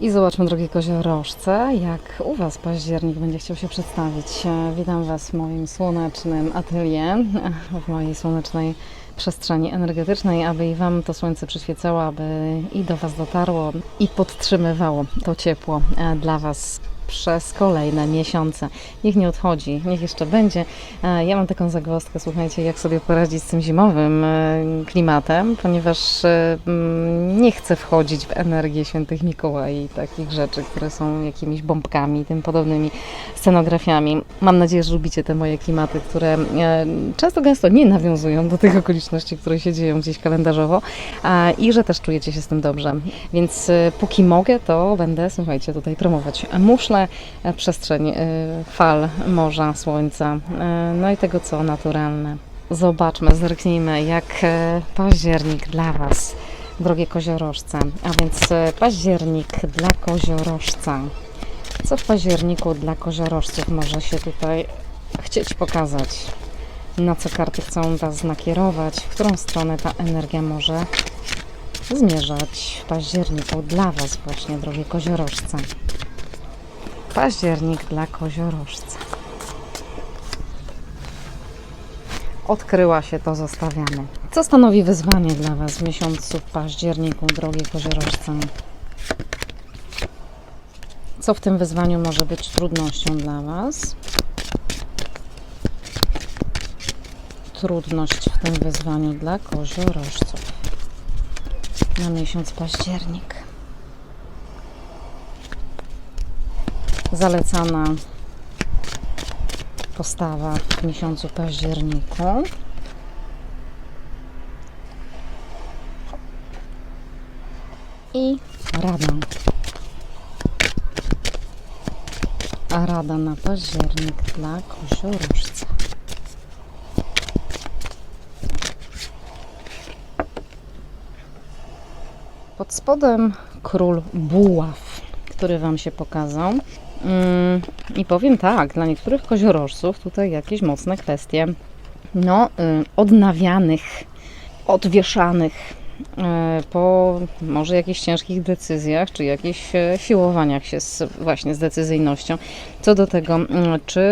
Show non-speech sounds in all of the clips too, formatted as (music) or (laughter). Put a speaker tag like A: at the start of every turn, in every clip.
A: I zobaczmy, drogie koziorożce, jak u Was październik będzie chciał się przedstawić. E, Witam Was w moim słonecznym atelier, (laughs) w mojej słonecznej przestrzeni energetycznej, aby i Wam to słońce przyświecało, aby i do Was dotarło i podtrzymywało to ciepło e, dla Was przez kolejne miesiące. Niech nie odchodzi, niech jeszcze będzie. E, Ja mam taką zagwozdkę, słuchajcie, jak sobie poradzić z tym zimowym e, klimatem, ponieważ e, mm, nie chcę wchodzić w energię świętych Mikołaj i takich rzeczy, które są jakimiś bombkami tym podobnymi scenografiami. Mam nadzieję, że lubicie te moje klimaty, które często gęsto nie nawiązują do tych okoliczności, które się dzieją gdzieś kalendarzowo i że też czujecie się z tym dobrze. Więc póki mogę, to będę, słuchajcie, tutaj promować muszle, e, przestrzeń e, fal, morza, słońca, e, no i tego, co naturalne. Zobaczmy, zerknijmy, jak e, październik dla Was, drogie koziorożce. A więc październik dla koziorożca. Co w październiku dla koziorożców może się tutaj chcieć pokazać? Na co karty chcą Was nakierować? W którą stronę ta energia może zmierzać w październiku dla Was właśnie, drogie koziorożce? Październik dla koziorożca. Odkryła się, to zostawiamy. Co stanowi wyzwanie dla Was w miesiącu październiku, drogie koziorożce? Co w tym wyzwaniu może być trudnością dla Was? Trudność w tym wyzwaniu dla koziorożców na miesiąc październik. Zalecana postawa w miesiącu październiku. I rada. A rada na październik dla koziorożca. Pod spodem król buław, który Wam się pokazał. Mm, I powiem tak, dla niektórych koziorożców tutaj jakieś mocne kwestie no, y, odnawianych, odwieszanych po może jakichś ciężkich decyzjach, czy jakichś e, siłowaniach się z, właśnie z decyzyjnością, co do tego, mm, czy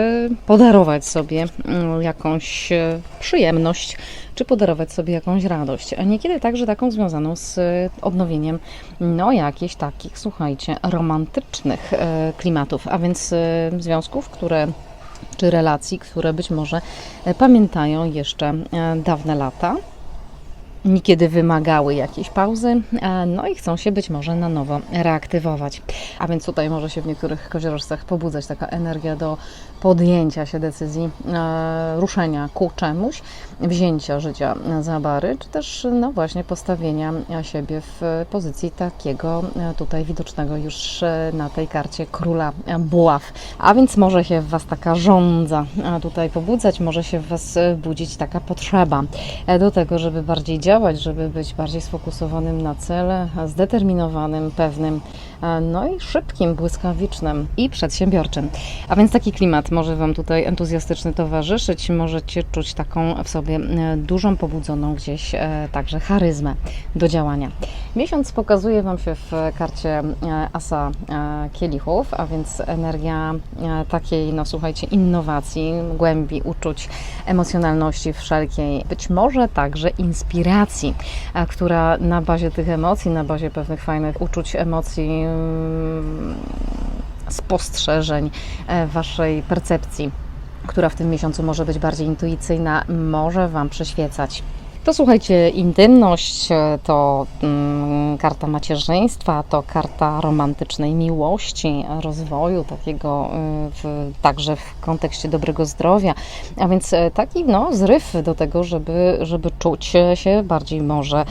A: podarować sobie mm, jakąś e, przyjemność, czy podarować sobie jakąś radość, a niekiedy także taką związaną z e, odnowieniem no jakichś takich, słuchajcie, romantycznych e, klimatów, a więc e, związków, które czy relacji, które być może e, pamiętają jeszcze e, dawne lata, niekiedy wymagały jakiejś pauzy, e, no i chcą się być może na nowo reaktywować. A więc tutaj może się w niektórych koziorożcach pobudzać taka energia do podjęcia się decyzji, e, ruszenia ku czemuś, wzięcia życia za bary, czy też no właśnie postawienia siebie w pozycji takiego e, tutaj widocznego już na tej karcie króla buław. A więc może się w Was taka żądza tutaj pobudzać, może się w Was budzić taka potrzeba do tego, żeby bardziej działać, żeby być bardziej sfokusowanym na cel, e, zdeterminowanym, pewnym, no i szybkim, błyskawicznym i przedsiębiorczym. A więc taki klimat może Wam tutaj entuzjastyczny towarzyszyć, możecie czuć taką w sobie e, dużą, pobudzoną gdzieś e, także charyzmę do działania. Miesiąc pokazuje Wam się w karcie e, Asa e, Kielichów, a więc energia e, takiej, no słuchajcie, innowacji, głębi uczuć, emocjonalności wszelkiej, być może także inspiracji, która na bazie tych emocji, na bazie pewnych fajnych uczuć, emocji, spostrzeżeń e, Waszej percepcji, która w tym miesiącu może być bardziej intuicyjna, może Wam przyświecać. To słuchajcie, intymność e, to mm, karta macierzyństwa, to karta romantycznej miłości, rozwoju takiego y, w, także w kontekście dobrego zdrowia, a więc e, taki no, zryw do tego, żeby, żeby czuć się bardziej może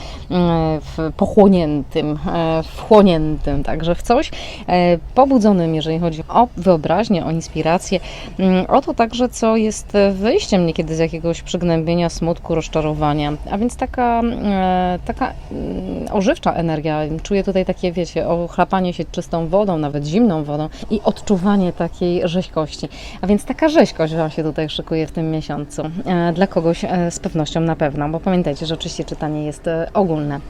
A: w pochłoniętym, e, wchłoniętym także w coś, e, pobudzonym, jeżeli chodzi o wyobraźnię, o inspirację, mm, o to także, co jest wyjściem niekiedy z jakiegoś przygnębienia, smutku, rozczarowania, A więc taka, e, taka mm, ożywcza energia. Czuję tutaj takie, wiecie, ochlapanie się czystą wodą, nawet zimną wodą i odczuwanie takiej rzeźkości. A więc taka rzeźkość Wam się tutaj szykuje w tym miesiącu. E, Dla kogoś e, z pewnością na pewno, bo pamiętajcie, że oczywiście czytanie jest ogólne.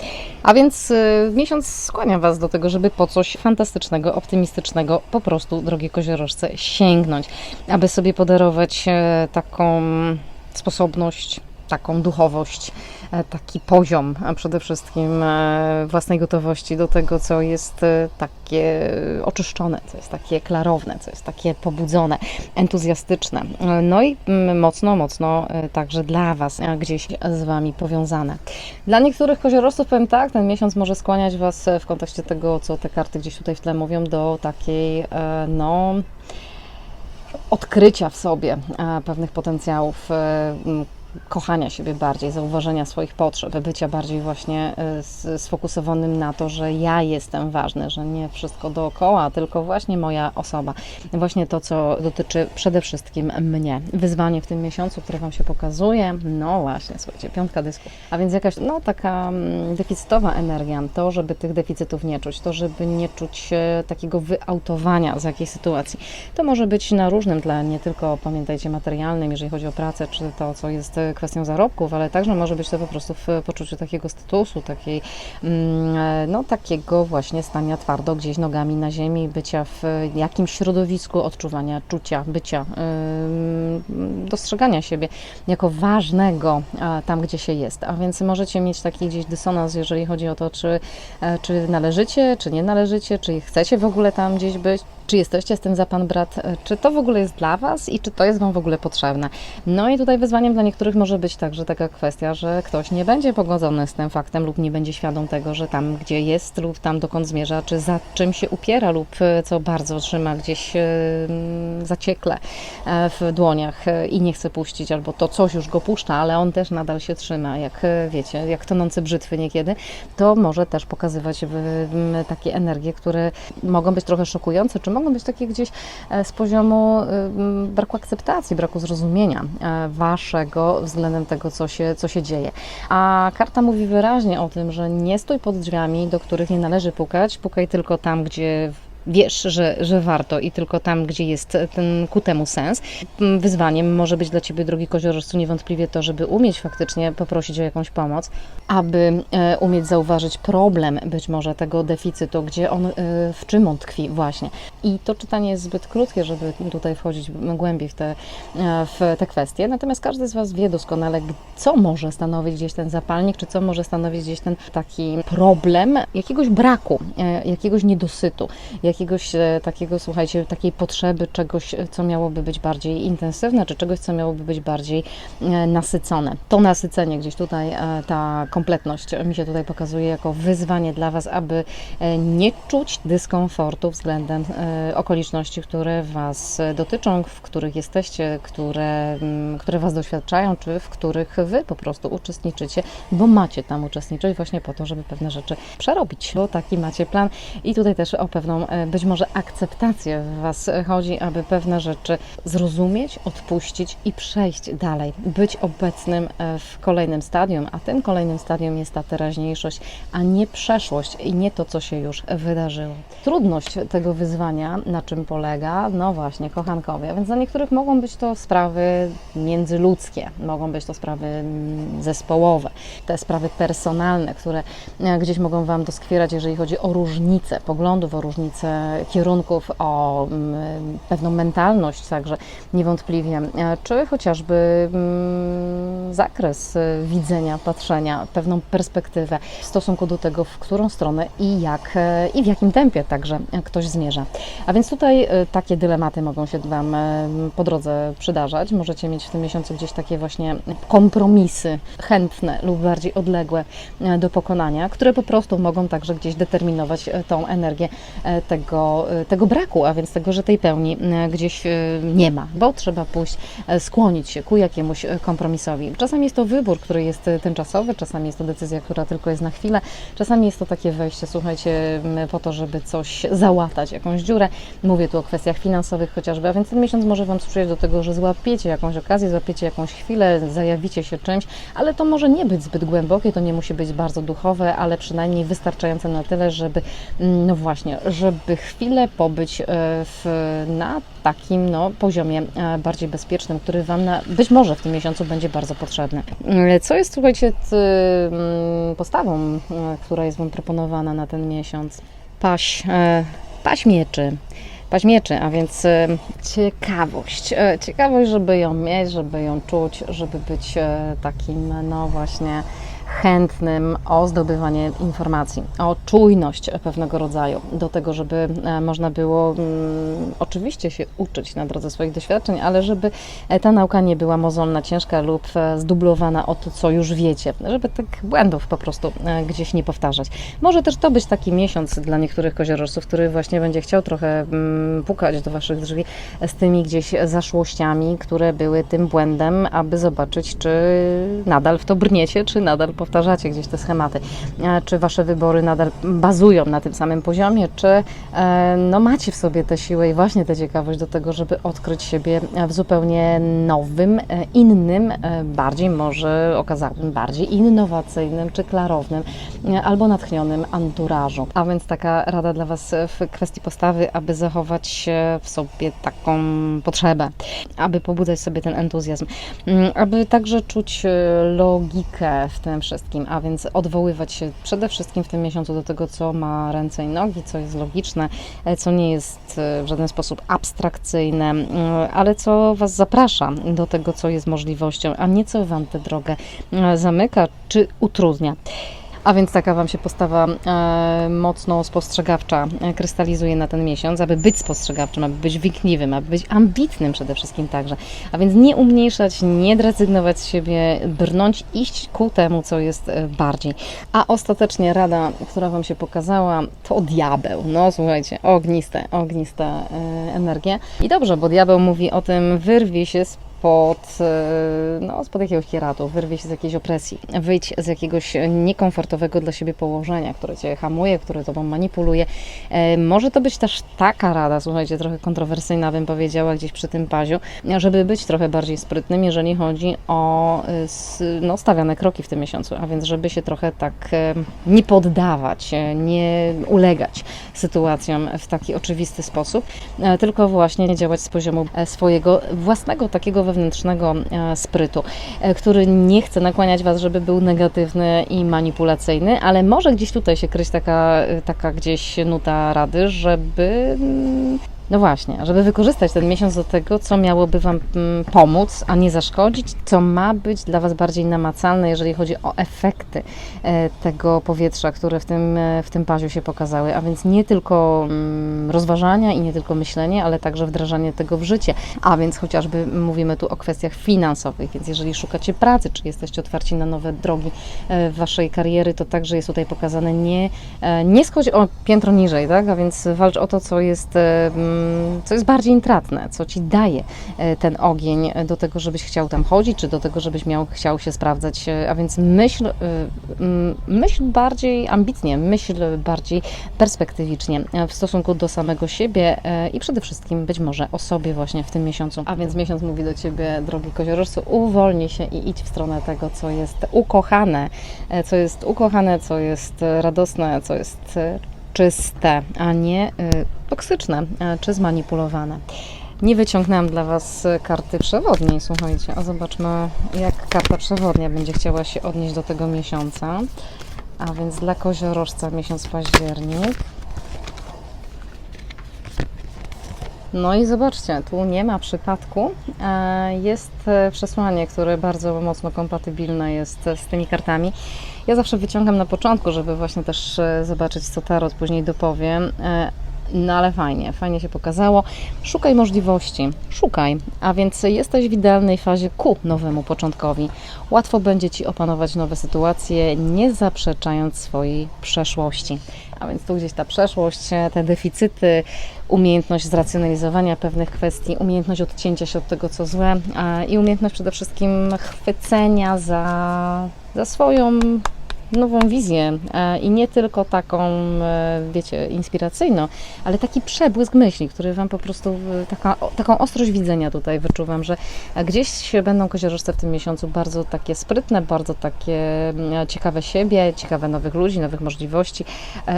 A: A więc miesiąc skłania Was do tego, żeby po coś fantastycznego, optymistycznego po prostu, drogie koziorożce, sięgnąć, aby sobie podarować taką sposobność, taką duchowość, e, taki poziom, a przede wszystkim e, własnej gotowości do tego, co jest e, takie oczyszczone, co jest takie klarowne, co jest takie pobudzone, entuzjastyczne. No i mm, mocno, mocno także dla Was gdzieś z Wami powiązane. Dla niektórych koziorożców powiem tak, ten miesiąc może skłaniać Was w kontekście tego, co te karty gdzieś tutaj w tle mówią, do takiej, no, odkrycia w sobie pewnych potencjałów, kochania siebie bardziej, zauważenia swoich potrzeb, bycia bardziej właśnie e, sfokusowanym na to, że ja jestem ważny, że nie wszystko dookoła, tylko właśnie moja osoba. Właśnie to, co dotyczy przede wszystkim mnie. Wyzwanie w tym miesiącu, które Wam się pokazuje, no właśnie, słuchajcie, piątka dysku. A więc jakaś, no taka mm, deficytowa energia, to, żeby tych deficytów nie czuć, to, żeby nie czuć takiego wyautowania z jakiejś sytuacji. To może być na różnym tle, nie tylko pamiętajcie materialnym, jeżeli chodzi o pracę, czy to, co jest kwestią zarobków, ale także może być to po prostu w poczuciu takiego statusu, takiej, mm, e, no takiego właśnie stania twardo gdzieś nogami na ziemi, bycia w jakimś środowisku, odczuwania, czucia, bycia, ym, dostrzegania siebie jako ważnego e, tam, gdzie się jest. A więc możecie mieć taki gdzieś dysonans, jeżeli chodzi o to, czy, e, czy należycie, czy nie należycie, czy chcecie w ogóle tam gdzieś być, czy jesteście z tym za pan brat, e, czy to w ogóle jest dla Was i czy to jest Wam w ogóle potrzebne. No i tutaj wyzwaniem dla niektórych może być także taka kwestia, że ktoś nie będzie pogodzony z tym faktem lub nie będzie świadom tego, że tam, gdzie jest lub tam, dokąd zmierza, czy za czym się upiera lub e, co bardzo trzyma gdzieś e, zaciekle w dłoniach i nie chce puścić, albo to coś już go puszcza, ale on też nadal się trzyma, jak wiecie, jak tonące brzytwy niekiedy, to może też pokazywać takie energie, które mogą być trochę szokujące, czy mogą być takie gdzieś e, z poziomu e, braku akceptacji, braku zrozumienia e, waszego względem tego, co się, co się dzieje. A karta mówi wyraźnie o tym, że nie stój pod drzwiami, do których nie należy pukać, pukaj tylko tam, gdzie wiesz, że, że warto i tylko tam, gdzie jest ten ku temu sens. Wyzwaniem może być dla Ciebie, drogi koziorożcu, niewątpliwie to, żeby umieć faktycznie poprosić o jakąś pomoc, aby e, umieć zauważyć problem być może tego deficytu, gdzie on, e, w czym on tkwi właśnie. I to czytanie jest zbyt krótkie, żeby tutaj wchodzić głębiej w te, e, w te kwestie, natomiast każdy z Was wie doskonale, co może stanowić gdzieś ten zapalnik, czy co może stanowić gdzieś ten taki problem jakiegoś braku, jakiegoś niedosytu, jakiegoś e, takiego, słuchajcie, takiej potrzeby czegoś, e, co miałoby być bardziej intensywne, czy czegoś, co miałoby być bardziej e, nasycone. To nasycenie gdzieś tutaj, ta kompletność mi się tutaj pokazuje jako wyzwanie dla Was, aby nie czuć dyskomfortu względem okoliczności, które Was dotyczą, w których jesteście, które, które Was doświadczają, czy w których Wy po prostu uczestniczycie, bo macie tam uczestniczyć właśnie po to, żeby pewne rzeczy przerobić, bo taki macie plan i tutaj też o pewną być może akceptację w Was chodzi, aby pewne rzeczy zrozumieć, odpuścić i przejść dalej, być obecnym e, w kolejnym stadium, a tym kolejnym stadium jest ta teraźniejszość, a nie przeszłość i nie to, co się już wydarzyło. Trudność tego wyzwania, na czym polega? No właśnie, kochankowie. Więc dla niektórych mogą być to sprawy międzyludzkie, mogą być to sprawy mm, zespołowe, te sprawy personalne, które e, gdzieś mogą Wam doskwierać, jeżeli chodzi o różnice poglądów, o różnice kierunków, o mm, pewną mentalność także niewątpliwie, e, czy chociażby mm, zakres e, widzenia, patrzenia, pewną perspektywę w stosunku do tego, w którą stronę i jak e, i w jakim tempie także ktoś zmierza. A więc tutaj e, takie dylematy mogą się Wam po drodze przydarzać. Możecie mieć w tym miesiącu gdzieś takie właśnie kompromisy chętne lub bardziej odległe do pokonania, które po prostu mogą także gdzieś determinować tą energię tego tego, braku, a więc tego, że tej pełni gdzieś nie ma, bo trzeba pójść, skłonić się ku jakiemuś kompromisowi. Czasami jest to wybór, który jest e, tymczasowy, czasami jest to decyzja, która tylko jest na chwilę, czasami jest to takie wejście, słuchajcie, po to, żeby coś załatać, jakąś dziurę. Mówię tu o kwestiach finansowych chociażby, a więc ten miesiąc może Wam sprzyjać do tego, że złapiecie jakąś okazję, złapiecie jakąś chwilę, zajawicie się czymś, ale to może nie być zbyt głębokie, to nie musi być bardzo duchowe, ale przynajmniej wystarczające na tyle, żeby, mm, no właśnie, żeby chwilę pobyć e, w, na takim no, poziomie e, bardziej bezpiecznym, który Wam na, być może w tym miesiącu będzie bardzo potrzebny. Mm, Co jest, słuchajcie, mm, postawą, e, która jest Wam proponowana na ten miesiąc? Paś, e, paś mieczy. Paś mieczy, a więc e, ciekawość. E, Ciekawość, żeby ją mieć, żeby ją czuć, żeby być e, takim, no właśnie, chętnym o zdobywanie informacji, o czujność pewnego rodzaju, do tego, żeby e, można było mm, oczywiście się uczyć na drodze swoich doświadczeń, ale żeby e, ta nauka nie była mozolna, ciężka lub e, zdublowana o to, co już wiecie, żeby tych błędów po prostu gdzieś nie powtarzać. Może też to być taki miesiąc dla niektórych koziorożców, który właśnie będzie chciał trochę mm, pukać do Waszych drzwi z tymi gdzieś zaszłościami, które były tym błędem, aby zobaczyć, czy nadal w to brniecie, czy nadal powtarzacie gdzieś te schematy, E, czy Wasze wybory nadal bazują na tym samym poziomie, czy e, no, macie w sobie tę siłę i właśnie tę ciekawość do tego, żeby odkryć siebie w zupełnie nowym, e, innym, bardziej może okazałym, bardziej innowacyjnym czy klarownym albo natchnionym anturażu. A więc taka rada dla Was w kwestii postawy, aby zachować w sobie taką potrzebę, aby pobudzać sobie ten entuzjazm, Mm, aby także czuć logikę w tym wszystkim, a więc odwoływać się przede wszystkim w tym miesiącu do tego, co ma ręce i nogi, co jest logiczne, e, co nie jest e, w żaden sposób abstrakcyjne, mm, ale co Was zaprasza do tego, co jest możliwością, a nie co Wam tę drogę e, zamyka czy utrudnia. A więc taka Wam się postawa e, mocno spostrzegawcza e, krystalizuje na ten miesiąc, aby być spostrzegawczym, aby być wnikliwym, aby być ambitnym przede wszystkim także. A więc nie umniejszać, nie rezygnować z siebie, brnąć, iść ku temu, co jest e, bardziej. A ostatecznie rada, która Wam się pokazała, to diabeł. No słuchajcie, ogniste, ogniste e, energie. I dobrze, bo diabeł mówi o tym, wyrwij się z spod, e, no, spod jakiegoś hieratu, wyrwij się z jakiejś opresji, wyjdź z jakiegoś niekomfortowego dla siebie położenia, które Cię hamuje, które Tobą manipuluje. E, Może to być też taka rada, słuchajcie, trochę kontrowersyjna bym powiedziała gdzieś przy tym paziu, żeby być trochę bardziej sprytnym, jeżeli chodzi o e, no, stawiane kroki w tym miesiącu, a więc żeby się trochę tak nie poddawać, nie ulegać sytuacjom w taki oczywisty sposób, tylko właśnie działać z poziomu swojego własnego takiego wewnętrznego e, sprytu, e, który nie chce nakłaniać Was, żeby był negatywny i manipulacyjny, ale może gdzieś tutaj się kryć taka, e, taka gdzieś nuta rady, żeby mm, no właśnie, żeby wykorzystać ten miesiąc do tego, co miałoby Wam mm, pomóc, a nie zaszkodzić, co ma być dla Was bardziej namacalne, jeżeli chodzi o efekty e, tego powietrza, które w tym, e, w tym paziu się pokazały. A więc nie tylko mm, rozważania i nie tylko myślenie, ale także wdrażanie tego w życie. A więc chociażby mówimy tu o kwestiach finansowych, więc jeżeli szukacie pracy, czy jesteście otwarci na nowe drogi e, Waszej kariery, to także jest tutaj pokazane nie, nie schodź o piętro niżej, tak? A więc walcz o to, co jest, co jest bardziej intratne, co Ci daje e, ten ogień do tego, żebyś chciał tam chodzić, czy do tego, żebyś miał, chciał się sprawdzać. E, A więc myśl, e, myśl bardziej ambitnie, myśl bardziej perspektywicznie w stosunku do samego siebie i przede wszystkim być może o sobie właśnie w tym miesiącu. A więc miesiąc mówi do Ciebie, drogi koziorożcu, uwolnij się i idź w stronę tego, co jest ukochane, co jest ukochane, co jest radosne, co jest czyste, a nie y, toksyczne e, czy zmanipulowane. Nie wyciągnęłam dla Was karty przewodniej, słuchajcie, a zobaczmy, jak karta przewodnia będzie chciała się odnieść do tego miesiąca. A więc dla koziorożca miesiąc październik. No i zobaczcie, tu nie ma przypadku. E, Jest e, przesłanie, które bardzo mocno kompatybilne jest z tymi kartami. Ja zawsze wyciągam na początku, żeby właśnie też e, zobaczyć, co tarot później dopowie. No ale fajnie, fajnie się pokazało. Szukaj możliwości, szukaj. A więc jesteś w idealnej fazie ku nowemu początkowi. Łatwo będzie Ci opanować nowe sytuacje, nie zaprzeczając swojej przeszłości. A więc tu gdzieś ta przeszłość, te deficyty, umiejętność zracjonalizowania pewnych kwestii, umiejętność odcięcia się od tego, co złe i umiejętność przede wszystkim chwycenia za, za swoją nową wizję e, i nie tylko taką, e, wiecie, inspiracyjną, ale taki przebłysk myśli, który Wam po prostu, taka, taką ostrość widzenia tutaj wyczuwam, że e, gdzieś będą koziorożce w tym miesiącu bardzo takie sprytne, bardzo takie ciekawe siebie, ciekawe nowych ludzi, nowych możliwości,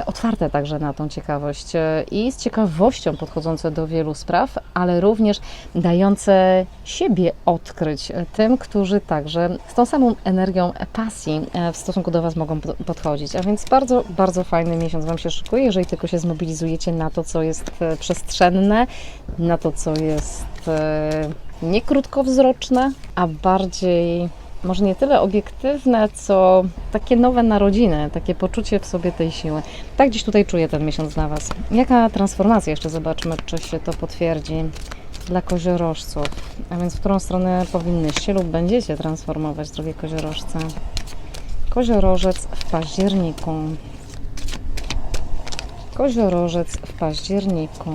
A: otwarte także na tą ciekawość i z ciekawością podchodzące do wielu spraw, ale również dające siebie odkryć tym, którzy także z tą samą energią pasji w stosunku do Was mogą pod- podchodzić. A więc bardzo, bardzo fajny miesiąc Wam się szykuje, jeżeli tylko się zmobilizujecie na to, co jest e, przestrzenne, na to, co jest e, nie krótkowzroczne, a bardziej może nie tyle obiektywne, co takie nowe narodziny, takie poczucie w sobie tej siły. Tak dziś tutaj czuję ten miesiąc dla Was. Jaka transformacja, jeszcze zobaczmy, czy się to potwierdzi dla koziorożców. A więc w którą stronę powinnyście lub będziecie transformować, drogie koziorożce? Koziorożec w październiku. Koziorożec w październiku.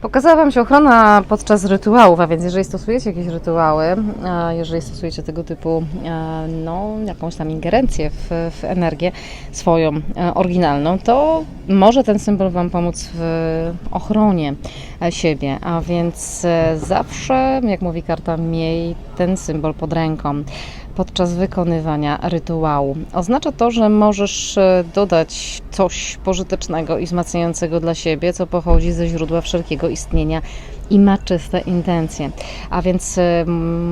A: Pokazała Wam się ochrona podczas rytuałów, a więc jeżeli stosujecie jakieś rytuały, jeżeli stosujecie tego typu e, no, jakąś tam ingerencję w, w energię swoją e, oryginalną, to może ten symbol Wam pomóc w ochronie e, siebie, a więc zawsze, jak mówi karta, miej ten symbol pod ręką podczas wykonywania rytuału. Oznacza to, że możesz e, dodać coś pożytecznego i wzmacniającego dla siebie, co pochodzi ze źródła wszelkiego istnienia i ma czyste intencje. A więc e,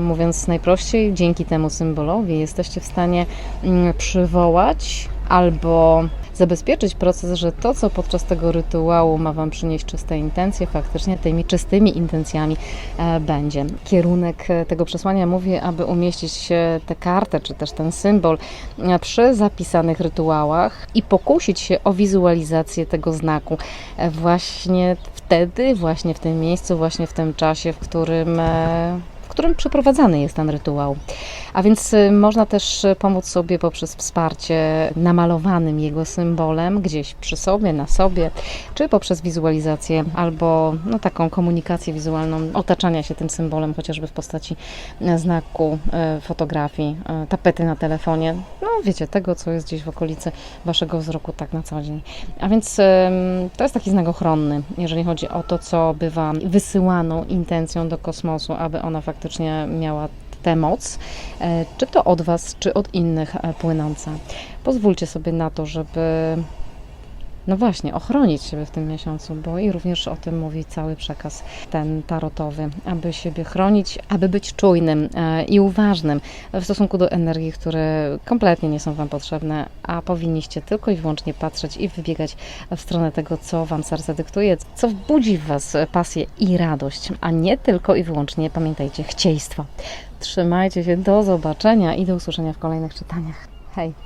A: mówiąc najprościej, dzięki temu symbolowi jesteście w stanie mm, przywołać albo zabezpieczyć proces, że to, co podczas tego rytuału ma Wam przynieść czyste intencje, faktycznie tymi czystymi intencjami e, będzie. Kierunek e, tego przesłania mówi, aby umieścić e, tę kartę, czy też ten symbol przy zapisanych rytuałach i pokusić się o wizualizację tego znaku właśnie wtedy, właśnie w tym miejscu, właśnie w tym czasie, w którym którym przeprowadzany jest ten rytuał. A więc y, można też y, pomóc sobie poprzez wsparcie namalowanym jego symbolem gdzieś przy sobie, na sobie, czy poprzez wizualizację albo no, taką komunikację wizualną, otaczania się tym symbolem, chociażby w postaci e, znaku, fotografii, tapety na telefonie. No wiecie, tego, co jest gdzieś w okolicy Waszego wzroku tak na co dzień. A więc to jest taki znak ochronny, jeżeli chodzi o to, co bywa wysyłaną intencją do kosmosu, aby ona faktycznie miała tę moc, e, czy to od Was, czy od innych e, płynąca. Pozwólcie sobie na to, żeby no właśnie, ochronić siebie w tym miesiącu, bo i również o tym mówi cały przekaz ten tarotowy, aby siebie chronić, aby być czujnym e, i uważnym w stosunku do energii, które kompletnie nie są Wam potrzebne, a powinniście tylko i wyłącznie patrzeć i wybiegać w stronę tego, co Wam serce dyktuje, co budzi w Was pasję i radość, a nie tylko i wyłącznie, pamiętajcie, chcieństwo. Trzymajcie się, do zobaczenia i do usłyszenia w kolejnych czytaniach. Hej!